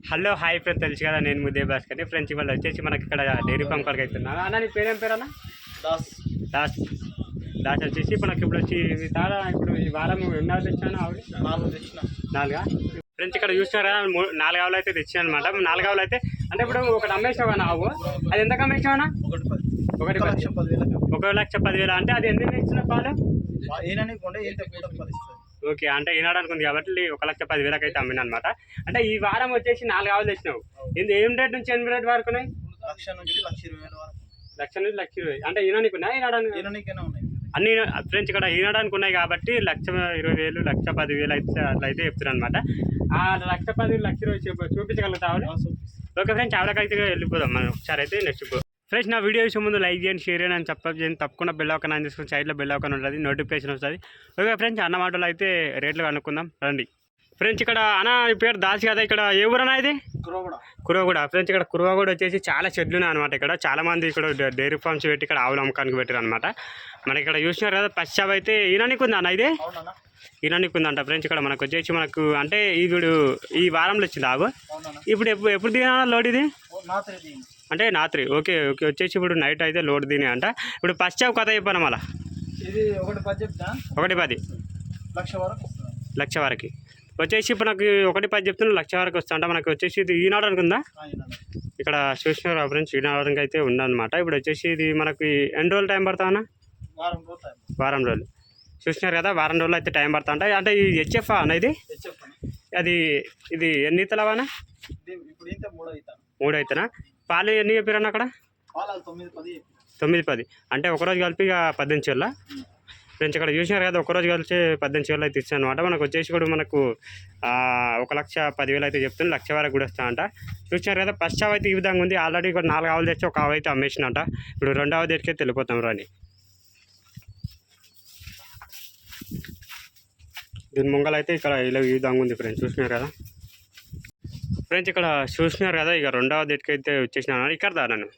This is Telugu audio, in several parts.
హలో హాయ్ ఫ్రెండ్ తెలుసు కదా నేను ముద్దే భాస్కర్ని ఫ్రెండ్స్ ఇవాళ వచ్చేసి మనకి ఇక్కడ డైరీ ఫామ్ కాడికి అవుతున్నా అన్న నీ పేరేం పేరు అన్న? దాస్. దాస్. దాస్ వచ్చేసి ఇప్పుడు నాకు ఇప్పుడు వచ్చి తాడా ఇప్పుడు ఈ వారం ఎన్నో తెచ్చాను ఆవిడ? నాలుగు తెచ్చిన. నాలుగా? ఫ్రెండ్స్ ఇక్కడ చూసినారా? నాలుగు ఆవులు అయితే తెచ్చాను అనమాట నాలుగు ఆవులు అయితే అంటే ఇప్పుడు ఒకటి అమ్మేసావు అన్న ఆవు. అది ఎంత అమ్మేసావు అన్న? ఒకటి ఒక లక్ష పదివేలు. అంటే అది ఎన్ని ఇచ్చిన పాలు? ఓకే అంటే ఈనాడు అనుకుంది కాబట్టి ఒక లక్ష పదివేలకు అయితే అమ్మిన అనమాట అంటే ఈ వారం వచ్చేసి నాలుగు ఆవులు తెచ్చినావు. ఇది ఏం రేట్ నుంచి ఎన్ని రేట్ వరకు ఉన్నాయి? లక్ష నుంచి లక్ష ఇరవై వరకు లక్ష నుంచి లక్ష ఇరవై. అంటే ఈనానికి ఉన్నాయి ఈనాడు ఉన్నాయి. అన్ని ఫ్రెండ్స్ ఇక్కడ ఈనడానికి ఉన్నాయి కాబట్టి లక్ష ఇరవై వేలు లక్ష పది వేలు అయితే అట్లా అయితే చెప్తున్నారు అనమాట ఆ లక్ష పది లక్ష ఇరవై చూప- చూపించగలుగుతావు. ఓకే ఫ్రెండ్స్ ఆవిడకైతే వెళ్ళిపోదాం మనం. ఒకసారి అయితే నెక్స్ట్ ఫ్రెండ్స్ నా వీడియో చూసే ముందు లైక్ చేయండి షేర్ చేయండి అని చెప్ప చేయండి. తప్పకుండా బెల్ ఒక నన్ను తీసుకుని సైడ్లో బెల్ ఒక ఉంటుంది నోటిఫికేషన్ వస్తుంది. ఓకే ఫ్రెండ్స్ అన్న మాటలు అయితే రేట్లు కనుక్కుందాం. రండి. ఫ్రెండ్స్ ఇక్కడ అన్న పేరు దాసి కదా ఇక్కడ ఏ ఊరన్నా ఇది? కురవగూడ. ఫ్రెండ్స్ ఇక్కడ కురవగూడ వచ్చేసి చాలా చెట్లు ఉన్నాయి అనమాట ఇక్కడ. చాలా మంది ఇక్కడ డైరీ ఫార్మ్స్ పెట్టి ఇక్కడ ఆవులు అమ్మకానికి పెట్టారు అనమాట మనకి ఇక్కడ చూసినారు కదా పశ్చాబ్ అయితే ఈనానికి ఉందా అన్న ఇది? ఈనానికి ఉందంట. ఫ్రెండ్స్ ఇక్కడ మనకు వచ్చేసి మనకు అంటే ఇప్పుడు ఈ వారంలో వచ్చింది ఆవు. ఇప్పుడు ఎప్పుడు ఎప్పుడు దిగానా లోడ్ ఇది? అంటే రాత్రి ఓకే ఓకే. వచ్చేసి ఇప్పుడు నైట్ అయితే లోడ్ తినే అంట. ఇప్పుడు పశ్చాబ్ కథ చెప్పాను మళ్ళా? ఇది ఒకటి పది చెప్తా. ఒకటి పది. లక్ష వరకు లక్ష వరకు. వచ్చేసి ఇప్పుడు నాకు ఒకటి పది చెప్తున్నా లక్ష వరకు వస్తుంట మనకు వచ్చేసి ఇది ఈనాడు అనుకుందా. ఇక్కడ చూసిన ఫ్రెండ్స్ ఈనాడు అయితే ఉందన్నమాట. ఇప్పుడు వచ్చేసి ఇది మనకి ఎన్ని రోజులు టైం పడతా అన్న? వారం రోజులు చూసినారు కదా వారం రోజులు అయితే టైం పడతా ఉంటాయి అంటే ఈ హెచ్ఎఫ్ అన్న ఇది? అది ఇది ఎన్ని ఇతలవానా ఇది మూడో అయితేనా పాలు ఎన్ని చెప్పారన్న అక్కడ? తొమ్మిది పది అంటే ఒకరోజు కలిపి ఇక పద్దెనిమిది చీరల? ఫ్రెండ్స్ ఇక్కడ చూసినారు కదా ఒకరోజు కలిసి పద్దెనిమిది చీరలు అయితే ఇచ్చాను అనమాట మనకు వచ్చేసి కూడా మనకు ఒక లక్ష పదివేలు అయితే చెప్తుంది లక్ష వరకు కూడా వస్తాయంట చూసినారు కదా ఫస్ట్ ఆవు అయితే ఈ విధంగా ఉంది. ఆల్రెడీ ఇక్కడ నాలుగు ఆవులు తెచ్చి ఒక ఆవు అయితే అమ్మేసినట. ఇప్పుడు రెండు ఆవు తెచ్చికే వెళ్ళిపోతాం రాని. దీని ముంగల అయితే ఇక్కడ ఇలా ఈ విధంగా ఉంది ఫ్రెండ్స్. చూసినారు కదా? ఫ్రెండ్స్ ఇక్కడ చూసినారు కదా ఇక రెండవ అయితే వచ్చేసిన ఇక్కడ దా నన్ను.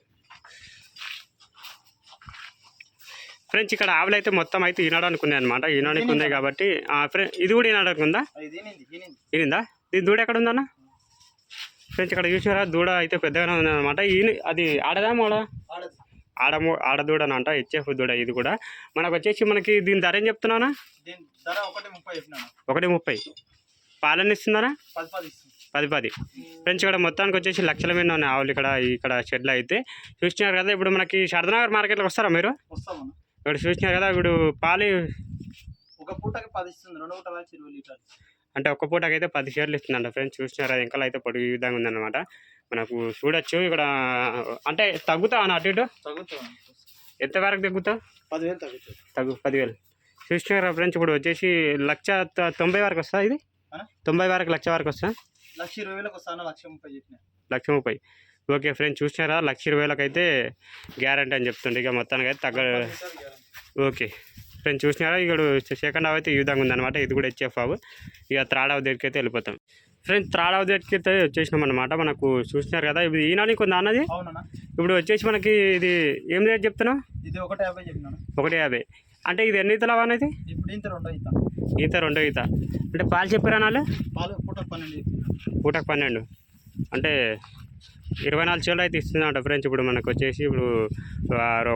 ఫ్రెండ్స్ ఇక్కడ ఆవులు అయితే మొత్తం అయితే ఈనాడానికి ఉన్నాయి అనమాట ఈనాడానికి ఉంది కాబట్టి ఫ్రెండ్ ఇది కూడా ఈనాడానికి ఉందా? ఇది ఈనింది దీని దూడ ఎక్కడ ఉందన్న? ఫ్రెండ్స్ ఇక్కడ చూసారా దూడ అయితే పెద్దగానే ఉందన్నమాట ఈయన అది ఆడదా మోడ? ఆడమో ఆడదూడనంట హెచ్ఎఫ్ దూడ ఇది కూడా. మనకు వచ్చేసి మనకి దీని ధర ఏం చెప్తున్నానా ఒకటి ముప్పై పాలన ఇస్తున్నారా? పది పది. ఫ్రెండ్స్ ఇక్కడ మొత్తానికి వచ్చేసి లక్షల మీద ఉన్నాయి ఆవులు ఇక్కడ ఇక్కడ షెడ్లో అయితే. చూస్తున్నారు కదా ఇప్పుడు మనకి శారదానగర్ మార్కెట్లోకి వస్తారా మీరు? ఇక్కడ చూసినారు కదా ఇప్పుడు పాలు ఒక పూటకి పది ఇస్తుంది రెండు పూటల ఇరవై లీటర్లు. అంటే ఒక్క పూటకి అయితే పది షేర్లు ఇస్తుందంట ఫ్రెండ్స్ చూసినారు అది ఇంకా అయితే పొడుగు ఈ విధంగా ఉందన్నమాట. మనకు చూడొచ్చు ఇక్కడ అంటే తగ్గుతా అన్న అటు ఇటు? తగ్గుతుంది ఎంతవరకు తగ్గుతా? పదివేలు తగ్గుతుంది తగ్గు పదివేలు. చూసినారా ఫ్రెండ్స్ ఇప్పుడు వచ్చేసి లక్ష తొంభై వరకు వస్తా ఇది? తొంభై వరకు లక్ష వరకు వస్తా? లక్ష ఇరవై వేలకు వస్తాను లక్ష ముప్పై చెప్పిన. లక్ష ముప్పై. ఓకే ఫ్రెండ్స్ చూసినారా? లక్ష ఇరవై వేలకు అయితే గ్యారంటీ అని చెప్తుండే. ఇక మొత్తానికి అయితే తగ్గ ఓకే. ఫ్రెండ్స్ చూసినారా? ఇక్కడ సెకండ్ హావ్ అయితే ఈ విధంగా ఉందన్నమాట. ఇది కూడా హెచ్ఎఫ్ హావ్ ఇక థర్డ్ హావ్ దగ్గరికి అయితే వెళ్ళిపోతాం. ఫ్రెండ్స్ థర్డ్ హావ్ దగ్గరికి అయితే వచ్చేసినాం అనమాట మనకు చూసినారు కదా ఇది ఈనానికి కొందా అన్నది? ఇప్పుడు వచ్చేసి మనకి ఇది ఏం రేట్ చెప్తున్నావు? ఇది ఒకటి యాభై చెప్పినాను. ఒకటి యాభై. అంటే ఇది ఎన్ని ఈతలు అనేది ఇప్పుడు ఇంత రెండో అవుతాను ఈత రెండో ఈత. అంటే పాలు చెప్పారా నాళ్ళు? పాలు పూట పన్నెండు పూటకు పన్నెండు. అంటే ఇరవై నాలుగు చీరలు అయితే ఇస్తుందంట ఫ్రెండ్స్ ఇప్పుడు మనకు వచ్చేసి ఇప్పుడు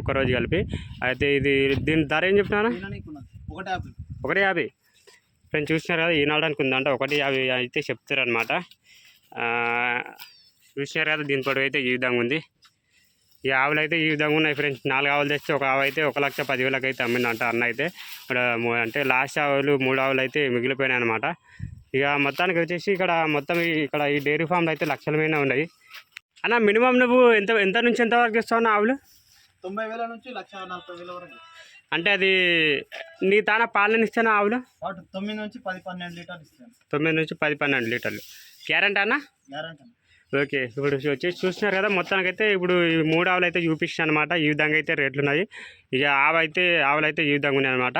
ఒక్కరోజు కలిపి. అయితే ఇది దీని ధర ఏం చెప్తున్నాను ఒకటి యాభై. ఒకటి యాభై ఫ్రెండ్స్ చూసినారు కదా ఈనాడానికి ఉందంట. ఒకటి యాభై అయితే చెప్తారనమాట చూసినారు కదా దీని పొడవు అయితే ఈ విధంగా ఉంది. ఈ ఆవులు అయితే ఈ విధంగా ఉన్నాయి ఫ్రెండ్స్. నాలుగు ఆవులు తెస్తే ఒక ఆవు అయితే ఒక లక్ష పదివేలకు అయితే అమ్మిందంట అన్న అయితే. ఇక్కడ అంటే లాస్ట్ ఆవులు మూడు ఆవులు అయితే మిగిలిపోయినాయి అనమాట ఇక మొత్తానికి వచ్చేసి ఇక్కడ మొత్తం ఇక్కడ ఈ డైరీ ఫామ్లు అయితే లక్షల మీద ఉన్నాయి. అన్న మినిమం నువ్వు ఎంత ఎంత నుంచి ఎంత వరకు ఇస్తావు ఆవులు? తొంభై వేల నుంచి లక్ష నలభై వేల వరకు. అంటే అది నీ తాన పాలన ఇస్తాను ఆవులు? తొమ్మిది నుంచి పది పన్నెండు లీటర్లు ఇస్తాను. తొమ్మిది నుంచి పది పన్నెండు లీటర్లు. గ్యారంటీ అన్న? గ్యారంటీ ఓకే ఇప్పుడు వచ్చేసి చూస్తున్నారు కదా మొత్తానికైతే ఇప్పుడు ఈ మూడు ఆవులు అయితే చూపిస్తాను అనమాట ఈ విధంగా అయితే రేట్లు ఉన్నాయి. ఇక ఆవు అయితే ఆవులు అయితే ఈ విధంగా ఉన్నాయి అనమాట